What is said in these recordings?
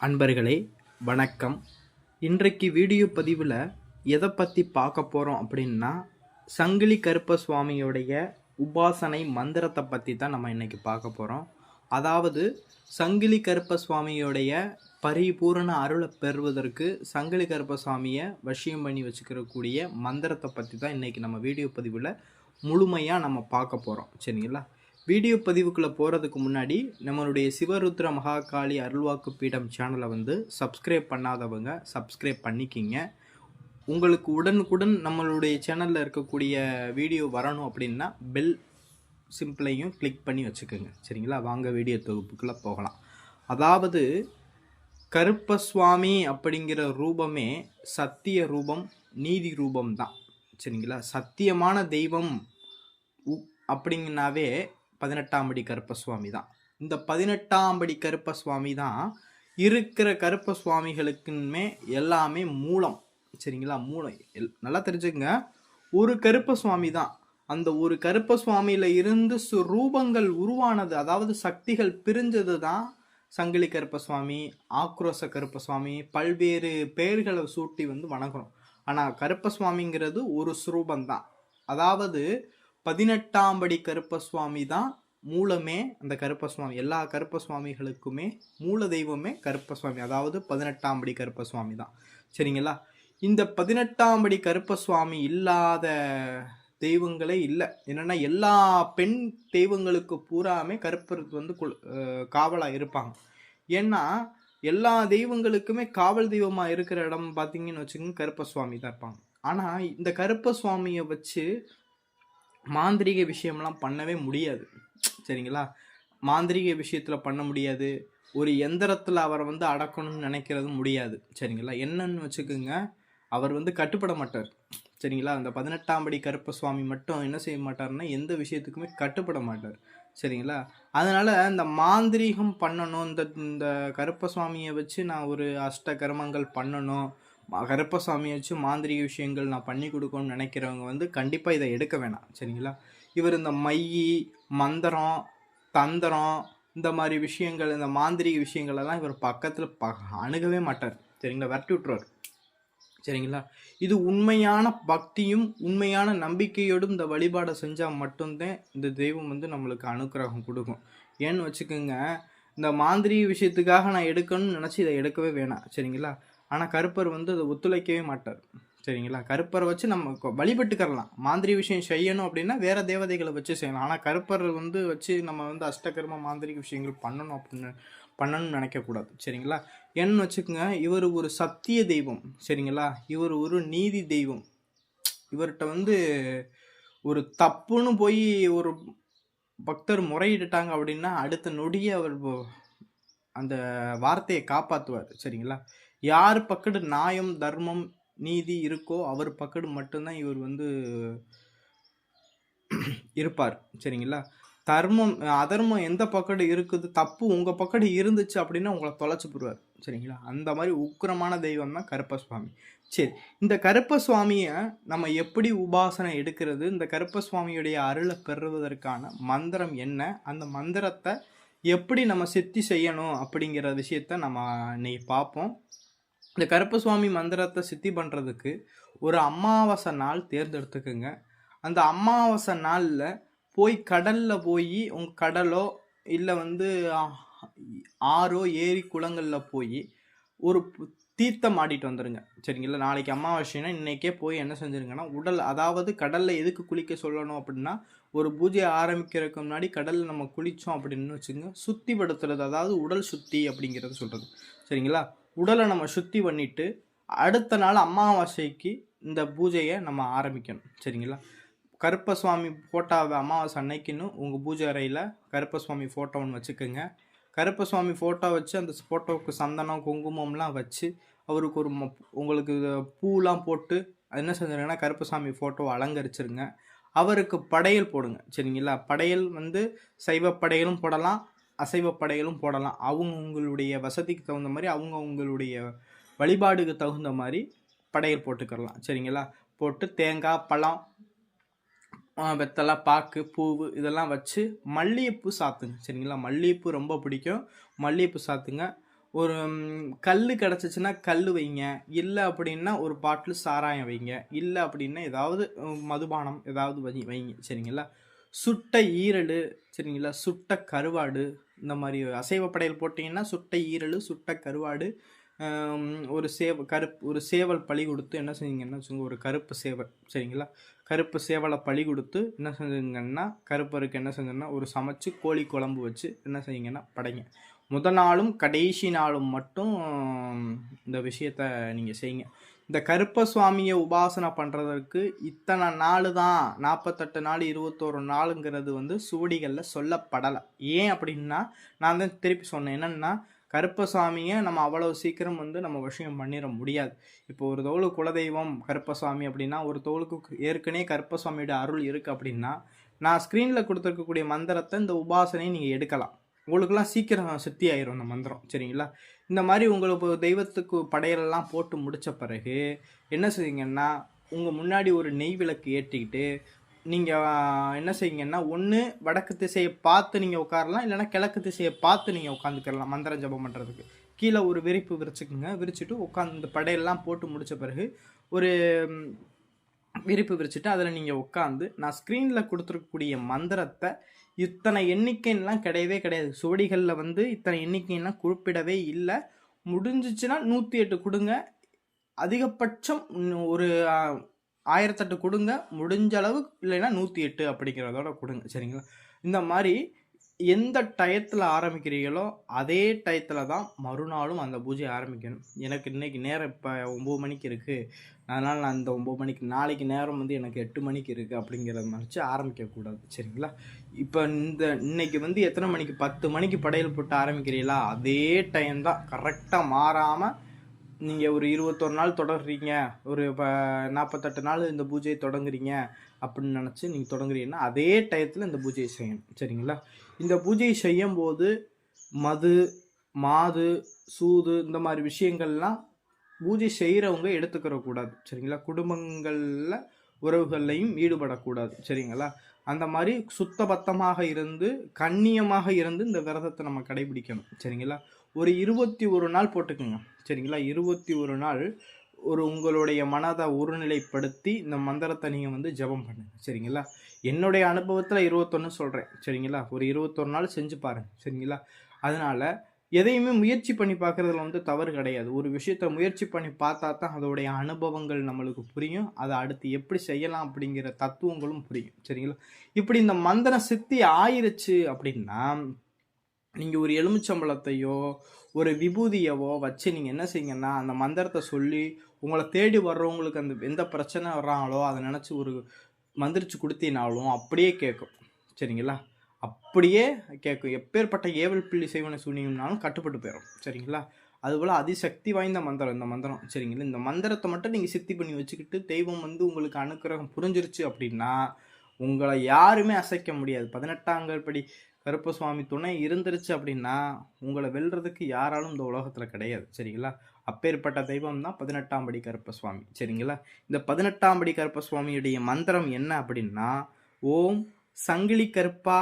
அன்பர்களே வணக்கம். இன்றைக்கு வீடியோ பதிவில் எதை பற்றி பார்க்க போகிறோம் அப்படின்னா சங்கிலி கருப்ப சுவாமியுடைய உபாசனை மந்திரத்தை பற்றி தான் நம்ம இன்றைக்கி பார்க்க போகிறோம் அதாவது சங்கிலி கருப்ப சுவாமியுடைய பரிபூரண அருளை பெறுவதற்கு சங்கிலி கருப்ப சுவாமியை வசியம் பண்ணி வச்சுக்கிறக்கூடிய மந்திரத்தை பற்றி தான் இன்றைக்கி நம்ம வீடியோ பதிவில் முழுமையாக நம்ம பார்க்க போகிறோம் சரிங்களா? வீடியோ பதிவுக்குள்ளே போகிறதுக்கு முன்னாடி நம்மளுடைய சிவருத்ர மகாகாளி அருள்வாக்கு பீடம் சேனலை வந்து சப்ஸ்கிரைப் பண்ணாதவங்க சப்ஸ்கிரைப் பண்ணிக்கிங்க. உங்களுக்கு உடனுக்குடன் நம்மளுடைய சேனலில் இருக்கக்கூடிய வீடியோ வரணும் அப்படின்னா பெல் சிம்பிளையும் கிளிக் பண்ணி வச்சுக்கோங்க. சரிங்களா? வாங்க வீடியோ தொகுப்புக்குள்ளே போகலாம். அதாவது கருப்பசுவாமி அப்படிங்கிற ரூபமே சத்திய ரூபம் நீதி ரூபம் தான். சரிங்களா? சத்தியமான தெய்வம் உ- அப்படிங்கனாவே பதினெட்டாம் படி கருப்பசுவாமி தான். இந்த பதினெட்டாம் படி கருப்பசுவாமி தான் இருக்கிற கருப்ப சுவாமிகளுக்குமே எல்லாமே மூலம் சரிங்களா? மூலம் எல் நல்லா தெரிஞ்சுக்கங்க. ஒரு கருப்ப சுவாமி தான். அந்த ஒரு கருப்ப சுவாமியில இருந்து சு- ரூபங்கள் உருவானது அதாவது சக்திகள் பிரிஞ்சது தான் சங்கிலி கருப்ப சுவாமி ஆக்ரோச கருப்ப சுவாமி பல்வேறு பெயர்களை சூட்டி வந்து வணங்குறோம் ஆனால் கருப்ப சுவாமிங்கிறது ஒரு ஸ்ரூபம் தான் அதாவது பதினெட்டாம் படி கருப்ப சுவாமி தான் மூலமே அந்த கருப்ப சுவாமி எல்லா கருப்ப சுவாமிகளுக்குமே மூல தெய்வமே கருப்ப சுவாமி அதாவது பதினெட்டாம் படி கருப்ப சுவாமி தான். சரிங்களா? இந்த பதினெட்டாம் படி கருப்ப சுவாமி இல்லாத தெய்வங்களே இல்லை. என்னென்னா எல்லா பெண் தெய்வங்களுக்கு பூராமே கருப்பருக்கு வந்து காவலாக இருப்பாங்க. ஏன்னா எல்லா தெய்வங்களுக்குமே காவல் தெய்வமாக இருக்கிற இடம் பார்த்தீங்கன்னு வச்சுக்கோங்க கருப்ப சுவாமி தான் இருப்பாங்க. ஆனால் இந்த கருப்ப சுவாமியை வச்சு மாந்திரீக விஷயம்லாம் பண்ணவே முடியாது. சரிங்களா? மாந்திரீக விஷயத்தில் பண்ண முடியாது. ஒரு எந்திரத்தில் அவரை வந்து அடக்கணும்னு நினைக்கிறது முடியாது. சரிங்களா? என்னன்னு வச்சுக்கோங்க அவர் வந்து கட்டுப்பட மாட்டார். சரிங்களா? அந்த பதினெட்டாம் படி கருப்ப சுவாமி மட்டும் என்ன செய்ய மாட்டார்னா எந்த விஷயத்துக்குமே கட்டுப்பட மாட்டார். சரிங்களா? அதனால் இந்த மாந்திரீகம் பண்ணணும் இந்த இந்த கருப்ப சுவாமியை வச்சு நான் ஒரு அஷ்ட கர்மங்கள் பண்ணணும் ம- கருப்ப வச்சு மாந்திரீக விஷயங்கள் நான் பண்ணி கொடுக்கணும்னு நினைக்கிறவங்க வந்து கண்டிப்பாக இதை எடுக்க வேணாம். சரிங்களா? இவர் இந்த மையி மந்திரம் தந்திரம் இந்த மாதிரி விஷயங்கள் இந்த மாந்திரீக விஷயங்களெல்லாம் இவர் பக்கத்தில் ப அணுகவே மாட்டார். சரிங்களா? விரட்டி விட்டுருவார். சரிங்களா? இது உண்மையான பக்தியும் உண்மையான நம்பிக்கையோடும் இந்த வழிபாடை செஞ்சால் மட்டும்தான் இந்த தெய்வம் வந்து நம்மளுக்கு அனுக்கிரகம் கொடுக்கும். ஏன்னு வச்சுக்கோங்க இந்த மாந்திரீக விஷயத்துக்காக நான் எடுக்கணும்னு நினச்சி இதை எடுக்கவே வேணாம். சரிங்களா? ஆனால் கருப்பர் வந்து அதை ஒத்துழைக்கவே மாட்டார். சரிங்களா? கருப்பரை வச்சு நம்ம வழிபட்டுக்கரலாம் மாந்திரி விஷயம் செய்யணும் அப்படின்னா வேறு தேவதைகளை வச்சு செய்யலாம். ஆனால் கருப்பர் வந்து வச்சு நம்ம வந்து அஷ்டகர்ம மாந்திரீக விஷயங்கள் பண்ணணும் அப்படின்னு பண்ணணும்னு நினைக்கக்கூடாது. சரிங்களா? என்ன வச்சுக்கோங்க இவர் ஒரு சத்திய தெய்வம். சரிங்களா? இவர் ஒரு நீதி தெய்வம். இவர்கிட்ட வந்து ஒரு தப்புன்னு போய் ஒரு பக்தர் முறையிட்டுட்டாங்க அப்படின்னா அடுத்த நொடியே அவர் அந்த வார்த்தையை காப்பாற்றுவார் சரிங்களா? யார் பக்கடு நியாயம் தர்மம் நீதி இருக்கோ அவர் பக்கடு மட்டும்தான் இவர் வந்து இருப்பார். சரிங்களா? தர்மம் அதர்மம் எந்த பக்கடு இருக்குது தப்பு உங்கள் பக்கடு இருந்துச்சு அப்படின்னா உங்களை தொலைச்சி போடுவார். சரிங்களா? அந்த மாதிரி உக்கிரமான தெய்வம் தான் கருப்பசுவாமி. சரி இந்த கருப்பசுவாமியை நம்ம எப்படி உபாசனை எடுக்கிறது? இந்த கருப்பசுவாமியுடைய அருளை பெறுவதற்கான மந்திரம் என்ன? அந்த மந்திரத்தை எப்படி நம்ம சித்தி செய்யணும் அப்படிங்கிற விஷயத்த நம்ம இன்னைக்கு பார்ப்போம். இந்த கருப்பசுவாமி மந்திரத்தை சித்தி பண்ணுறதுக்கு ஒரு அமாவாசை நாள் தேர்ந்தெடுத்துக்குங்க. அந்த அமாவாசை நாளில் போய் கடலில் போய் உங்கள் கடலோ இல்லை வந்து ஆறோ ஏரி குளங்களில் போய் ஒரு தீர்த்தம் ஆடிட்டு வந்துடுங்க சரிங்களா? நாளைக்கு அமாவாசைனா இன்னைக்கே போய் என்ன செஞ்சிருங்கன்னா உடல் அதாவது கடலில் எதுக்கு குளிக்க சொல்லணும் அப்படின்னா ஒரு பூஜையை ஆரம்பிக்கிறதுக்கு முன்னாடி கடலில் நம்ம குளித்தோம் அப்படின்னு வச்சுங்க சுத்திப்படுத்துறது அதாவது உடல் சுத்தி அப்படிங்கிறது சொல்கிறது சரிங்களா? உடலை நம்ம சுத்தி பண்ணிட்டு அடுத்த நாள் அமாவாசைக்கு இந்த பூஜையை நம்ம ஆரம்பிக்கணும். சரிங்களா? கருப்பசுவாமி ஃபோட்டோவை அமாவாசை அன்னைக்குன்னு உங்கள் பூஜை அறையில் கருப்பசுவாமி ஃபோட்டோ ஒன்று வச்சுக்கோங்க. கருப்பசுவாமி ஃபோட்டோ வச்சு அந்த ஃபோட்டோவுக்கு சந்தனம் குங்குமம்லாம் வச்சு அவருக்கு ஒரு ம- உங்களுக்கு பூலாம் போட்டு அது என்ன செஞ்சிருங்கன்னா கருப்பசாமி ஃபோட்டோவை அலங்கரிச்சிருங்க. அவருக்கு படையல் போடுங்க. சரிங்களா? படையல் வந்து சைவ படையலும் போடலாம். அசைவ படையலும் போடலாம். அவங்க உங்களுடைய வசதிக்கு தகுந்த மாதிரி அவங்க உங்களுடைய வழிபாடுக்கு தகுந்த மாதிரி படையல் போட்டுக்கிறலாம். சரிங்களா? போட்டு தேங்காய் பழம் வெத்தலை பாக்கு பூவு இதெல்லாம் வச்சு மல்லிகைப்பூ சாத்துங்க. சரிங்களா? மல்லிகைப்பூ ரொம்ப பிடிக்கும். மல்லிகைப்பூ சாத்துங்க. ஒரு கல் கிடச்சிச்சின்னா கல் வைங்க. இல்லை அப்படின்னா ஒரு பாட்டில் சாராயம் வைங்க. இல்லை அப்படின்னா ஏதாவது மதுபானம் ஏதாவது வை வைங்க. சரிங்களா? சுட்ட ஈரல் சரிங்களா? சுட்ட கருவாடு இந்த மாதிரி அசைவ படையல் போட்டிங்கன்னா சுட்ட ஈரல் சுட்ட கருவாடு ஒரு சேவ கருப்பு ஒரு சேவல் பழி கொடுத்து என்ன செஞ்சீங்கன்னா வச்சுங்க ஒரு கருப்பு சேவல் சரிங்களா? கருப்பு சேவலை பழி கொடுத்து என்ன செஞ்சுங்கன்னா கருப்பருக்கு என்ன செஞ்சோன்னா ஒரு சமைச்சு கோழி குழம்பு வச்சு என்ன செய்யுங்கன்னா படைங்க. முத நாளும் கடைசி நாளும் மட்டும் இந்த விஷயத்த நீங்கள் செய்யுங்க. இந்த கருப்ப சுவாமியை உபாசனை பண்ணுறதற்கு இத்தனை நாள் தான் நாற்பத்தெட்டு நாள் இருபத்தோரு நாளுங்கிறது வந்து சுவடிகளில் சொல்லப்படலை. ஏன் அப்படின்னா நான் தான் திருப்பி சொன்னேன். என்னென்னா கருப்பசாமியை நம்ம அவ்வளோ சீக்கிரம் வந்து நம்ம விஷயம் பண்ணிட முடியாது. இப்போ ஒரு தோளு குலதெய்வம் கருப்பசாமி அப்படின்னா ஒரு தோளுக்கு ஏற்கனவே கருப்பசாமியோட அருள் இருக்குது அப்படின்னா நான் ஸ்க்ரீனில் கொடுத்துருக்கக்கூடிய மந்திரத்தை இந்த உபாசனையை நீங்கள் எடுக்கலாம். உங்களுக்குலாம் சீக்கிரம் சித்தி ஆயிரும் அந்த மந்திரம் சரிங்களா? இந்த மாதிரி உங்களுக்கு தெய்வத்துக்கு படையலெல்லாம் போட்டு முடித்த பிறகு என்ன செய்வீங்கன்னா உங்கள் முன்னாடி ஒரு நெய் விளக்கு ஏற்றிக்கிட்டு நீங்கள் என்ன செய்யுங்கன்னா ஒன்று வடக்கு திசையை பார்த்து நீங்கள் உட்காரலாம் இல்லைன்னா கிழக்கு திசையை பார்த்து நீங்கள் உட்காந்துக்கிறலாம் மந்திரம் ஜபம் பண்ணுறதுக்கு கீழே ஒரு விரிப்பு விரிச்சுக்குங்க விரிச்சிட்டு உட்காந்து இந்த படையெல்லாம் போட்டு முடித்த பிறகு ஒரு விரிப்பு விரிச்சுட்டு அதில் நீங்கள் உட்காந்து நான் ஸ்க்ரீனில் கொடுத்துருக்கக்கூடிய மந்திரத்தை இத்தனை எண்ணிக்கைலாம் கிடையவே கிடையாது. சுவடிகளில் வந்து இத்தனை எண்ணிக்கைலாம் குறிப்பிடவே இல்லை. முடிஞ்சிச்சுன்னா நூற்றி எட்டு கொடுங்க. அதிகபட்சம் ஒரு ஆயிரத்தெட்டு கொடுங்க. முடிஞ்ச அளவு இல்லைன்னா நூற்றி எட்டு அப்படிங்கிறதோட கொடுங்க. சரிங்களா? இந்த மாதிரி எந்த டயத்தில் ஆரம்பிக்கிறீங்களோ அதே டயத்தில் தான் மறுநாளும் அந்த பூஜை ஆரம்பிக்கணும். எனக்கு இன்றைக்கி நேரம் இப்போ ஒம்பது மணிக்கு இருக்குது அதனால் நான் அந்த ஒம்பது மணிக்கு நாளைக்கு நேரம் வந்து எனக்கு எட்டு மணிக்கு இருக்குது அப்படிங்கிறத நினச்சி ஆரம்பிக்கக்கூடாது சரிங்களா? இப்போ இந்த இன்னைக்கு வந்து எத்தனை மணிக்கு? பத்து மணிக்கு படையல் போட்டு ஆரம்பிக்கிறீங்களா? அதே டைம் தான் கரெக்டாக மாறாமல் நீங்கள் ஒரு இருபத்தொரு நாள் தொடர்றீங்க ஒரு இப்போ நாற்பத்தெட்டு நாள் இந்த பூஜையை தொடங்குறீங்க அப்படின்னு நினச்சி நீங்கள் தொடங்குறீங்கன்னா அதே டயத்தில் இந்த பூஜையை செய்யணும். சரிங்களா? இந்த பூஜையை செய்யும்போது மது மாது சூது இந்த மாதிரி விஷயங்கள்லாம் பூஜை செய்கிறவங்க எடுத்துக்கிற கூடாது. சரிங்களா? குடும்பங்களில் உறவுகள்லையும் ஈடுபடக்கூடாது. சரிங்களா? அந்த மாதிரி சுத்தபத்தமாக இருந்து கண்ணியமாக இருந்து இந்த விரதத்தை நம்ம கடைபிடிக்கணும். சரிங்களா? ஒரு இருபத்தி ஒரு நாள் போட்டுக்கோங்க. சரிங்களா? இருபத்தி ஒரு நாள் ஒரு உங்களுடைய மனதை ஒருநிலைப்படுத்தி இந்த மந்திரத்தை நீங்கள் வந்து ஜெபம் பண்ணுங்கள் சரிங்களா? என்னுடைய அனுபவத்தில் இருபத்தொன்று சொல்கிறேன் சரிங்களா? ஒரு இருபத்தொரு நாள் செஞ்சு பாருங்கள் சரிங்களா? அதனால் எதையுமே முயற்சி பண்ணி பார்க்குறதுல வந்து தவறு கிடையாது. ஒரு விஷயத்த முயற்சி பண்ணி பார்த்தா தான் அதோடைய அனுபவங்கள் நம்மளுக்கு புரியும். அதை அடுத்து எப்படி செய்யலாம் அப்படிங்கிற தத்துவங்களும் புரியும். சரிங்களா? இப்படி இந்த மந்திரம் சித்தி ஆயிருச்சு அப்படின்னா நீங்கள் ஒரு எலுமிச்சம்பழத்தையோ ஒரு விபூதியவோ வச்சு நீங்கள் என்ன செய்யுங்கன்னா அந்த மந்திரத்தை சொல்லி உங்களை தேடி வர்றவங்களுக்கு அந்த எந்த பிரச்சனை வர்றாங்களோ அதை நினச்சி ஒரு மந்திரிச்சு கொடுத்தினாலும் அப்படியே கேட்கும் சரிங்களா? அப்படியே கேட்கும் எப்பேற்பட்ட ஏவல் பிள்ளி செய்வனை சொன்னீங்கன்னாலும் கட்டுப்பட்டு போயிடும் சரிங்களா? அதுபோல் அதிசக்தி வாய்ந்த மந்திரம் இந்த மந்திரம். சரிங்களா? இந்த மந்திரத்தை மட்டும் நீங்கள் சித்தி பண்ணி வச்சுக்கிட்டு தெய்வம் வந்து உங்களுக்கு அனுக்கிரகம் புரிஞ்சிருச்சு அப்படின்னா உங்களை யாருமே அசைக்க முடியாது. பதினெட்டாங்கற்படி கருப்பசுவாமி துணை இருந்துருச்சு அப்படின்னா உங்களை வெல்றதுக்கு யாராலும் இந்த உலகத்தில் கிடையாது சரிங்களா? அப்பேற்பட்ட தெய்வம் தான் பதினெட்டாம் படி கருப்பசுவாமி சரிங்களா? இந்த பதினெட்டாம் படி கருப்பசுவாமியுடைய மந்திரம் என்ன அப்படின்னா ஓம் சங்கிலி கருப்பா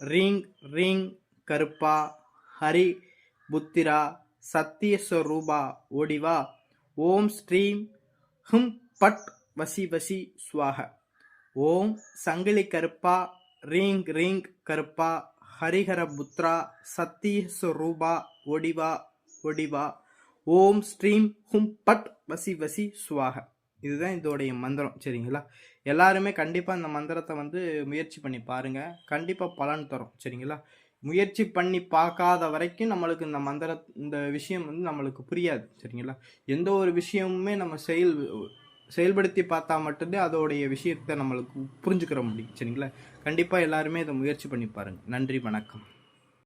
ரீங் ரீங் கருப்பா ஹரி புத்திரா சத்தியஸ்வரூபா ஓடிவா. ஓம் ஸ்ரீம் ஹும் பட் வசி வசி ஸ்வாக ஓம் சங்கிலி கருப்பா ரீங் ரீங் கருப்பா ஹரிஹர புத்ரா சத்தியஸ்வரூபா ஒடிவா ஒடிவா. ஓம் ஸ்ரீம் ஹும் பட் வசி வசி சுவாக. இதுதான் இதோடைய மந்திரம் சரிங்களா? எல்லாருமே கண்டிப்பாக இந்த மந்திரத்தை வந்து முயற்சி பண்ணி பாருங்கள் கண்டிப்பாக பலன் தரும் சரிங்களா? முயற்சி பண்ணி பார்க்காத வரைக்கும் நம்மளுக்கு இந்த மந்திர இந்த விஷயம் வந்து நம்மளுக்கு புரியாது சரிங்களா? எந்த ஒரு விஷயமுமே நம்ம செயல் செயல்படுத்தி பார்த்தா மட்டும்தான் அதோடைய விஷயத்தை நம்மளுக்கு புரிஞ்சுக்கிற முடியும். சரிங்களா? கண்டிப்பாக எல்லாருமே இதை முயற்சி பண்ணி பாருங்கள் நன்றி வணக்கம்.